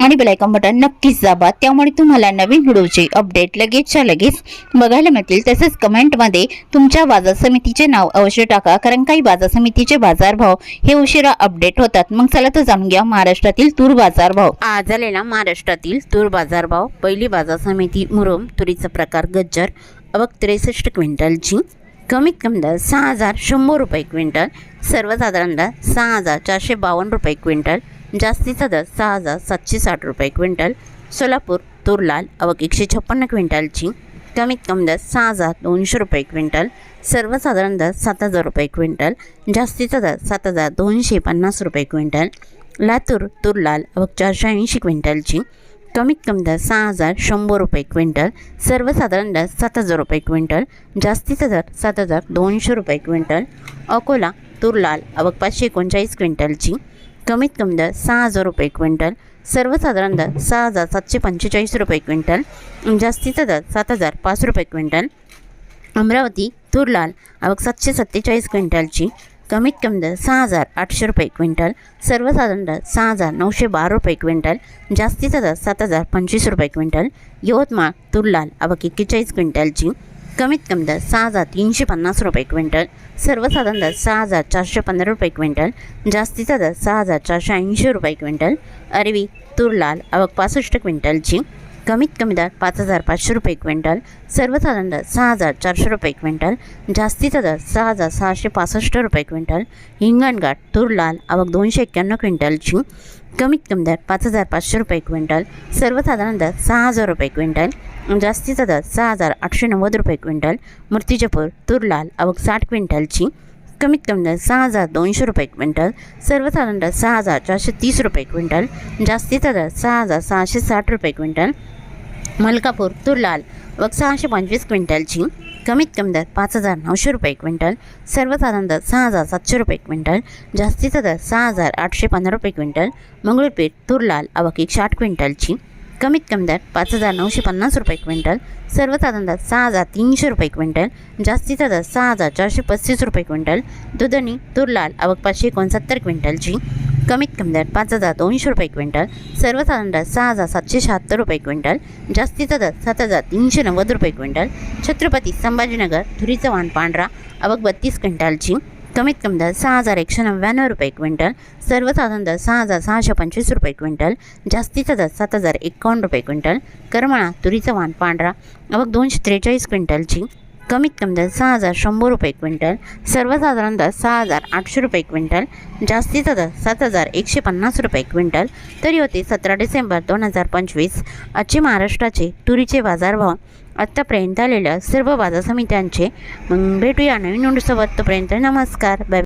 आणि bell icon button नक्कीच दाबा. त्यामुळे तुम्हाला नवीन व्हिडिओचे अपडेट लगेचच्या लगेच बघायला मिळतील. तसेच कमेंटमध्ये तुमच्या बाजार समितीचे नाव अवश्य टाका कारण काही बाजार समितीचे बाजारभाव हे उशिरा अपडेट होतात. मग चला तर जाणून घ्या महाराष्ट्रातील तूर बाजारभाव आज आलेला महाराष्ट्रातील तूर बाजारभाव पहिली बाजार समिती मुरुम तुरीचा प्रकार गज्जर अवक त्रेसष्ट क्विंटलची कमीत कमी दर सहा हजार शंभर रुपये क्विंटल सर्वसाधारण दर सहा हजार चारशे बावन्न रुपये क्विंटल जास्तीचा दर सहा हजार सातशे साठ रुपये क्विंटल सोलापूर तुरलाल अवक एकशे छप्पन्न क्विंटलची कमीत कमी दर सहा हजार दोनशे रुपये क्विंटल सर्वसाधारण दर सात हजार रुपये क्विंटल जास्तीचा दर सात हजार दोनशे पन्नास रुपये क्विंटल लातूर तुरलाल अवक चारशे ऐंशी क्विंटलची कमीत कमी दर सहा हजार शंभर रुपये क्विंटल सर्वसाधारण दर सात हजार रुपये क्विंटल जास्तीचा दर सात हजार दोनशे रुपये क्विंटल अकोला तुरलाल अवक पाचशे एकोणचाळीस क्विंटलची कमीत कमी दर सहा हजार रुपये क्विंटल सर्वसाधारण दर सहा हजार सातशे पंचेचाळीस रुपये क्विंटल जास्तीचा दर सात हजार पाच रुपये क्विंटल. अमरावती तुरलाल आवक सातशे सत्तेचाळीस क्विंटलची कमीत कमी दर सहा हजार आठशे रुपये क्विंटल सर्वसाधारण दर सहा हजार नऊशे बारा रुपये क्विंटल जास्तीचा दर सात हजार पंचवीस रुपये क्विंटल. यवतमाळ तुरलाल आवक एक्केचाळीस क्विंटलची कमीत कमी दर सहा हजार तीनशे पन्नास रुपये क्विंटल सर्वसाधारण दर सहा हजार चारशे पंधरा रुपये क्विंटल जास्तीचा दर सहा हजार चारशे ऐंशी रुपये क्विंटल अरवी तुरलाल आवक पासष्ट क्विंटलची कमीत कमी दर पाच हजार पाचशे रुपये क्विंटल सर्वसाधारण दर सहा हजार चारशे रुपये क्विंटल जास्तीचा दर सहा हजार सहाशे पासष्ट रुपये क्विंटल हिंगणघाट तुरलाल आवक दोनशे एक्क्याण्णव क्विंटलची कमीत कमी दर पाच हजार पाचशे रुपये क्विंटल सर्वसाधारण दर सहा हजार रुपये क्विंटल जास्तीचा दर सहा हजार आठशे नव्वद रुपये क्विंटल मूर्तिजापूर तुरलाल आवक साठ क्विंटलची कमीत कमी दर सहा हजार दोनशे रुपये क्विंटल सर्वसाधारण दर सहा हजार चारशे तीस रुपये क्विंटल जास्तीचा दर सहा हजार सहाशे साठ रुपये क्विंटल मलकापूर तुरलाल व सहाशे पंचवीस क्विंटलची कमीत कमी दर पाच हजार नऊशे रुपये क्विंटल सर्वसाधारण दर सहा हजार सातशे रुपये क्विंटल जास्तीचा दर सहा हजार आठशे पंधरा रुपये क्विंटल मंगळूरपीठ तुरलाल आवक एकशे साठ क्विंटलची कमीत कमी दर पाच हजार नऊशे पन्नास रुपये क्विंटल सर्वसाधारण दर सहा हजार तीनशे रुपये क्विंटल जास्तीचा दर सहा हजार चारशे पस्तीस रुपये क्विंटल दुधनी तुरलाल आवक पाचशे एकोणसत्तर क्विंटलची कमीत कमी दर पाच हजार दोनशे रुपये क्विंटल सर्वसाधारण दर सहा हजार सातशे शहात्तर रुपये क्विंटल जास्तीचा दर सात हजार तीनशे नव्वद रुपये क्विंटल. छत्रपती संभाजीनगर धुरीचं वाण पांढरा अवघ बत्तीस क्विंटलची कमीत कमी दर सहा हजार एकशे नव्याण्णव रुपये क्विंटल सर्वसाधारण दर सहा हजार सहाशे पंचवीस रुपये क्विंटल जास्तीचा दर सात हजार एकावन्न रुपये क्विंटल. करमाळा तुरीचं वाण पांढरा अवघ दोनशे त्रेचाळीस क्विंटलची कमीत कमी दर सहा हजार शंभर रुपये क्विंटल सर्वसाधारण दर सहा हजार आठशे रुपये क्विंटल जास्तीचा दर सात हजार एकशे पन्नास रुपये क्विंटल तरी होते सतरा डिसेंबर दोन हजार पंचवीस. आजचे महाराष्ट्राचे तुरीचे बाजारभाव आत्तापर्यंत आलेल्या सर्व बाजार समित्यांचे. मग भेटूया नवीन नोंदसोबत. तोपर्यंत नमस्कार. बाय.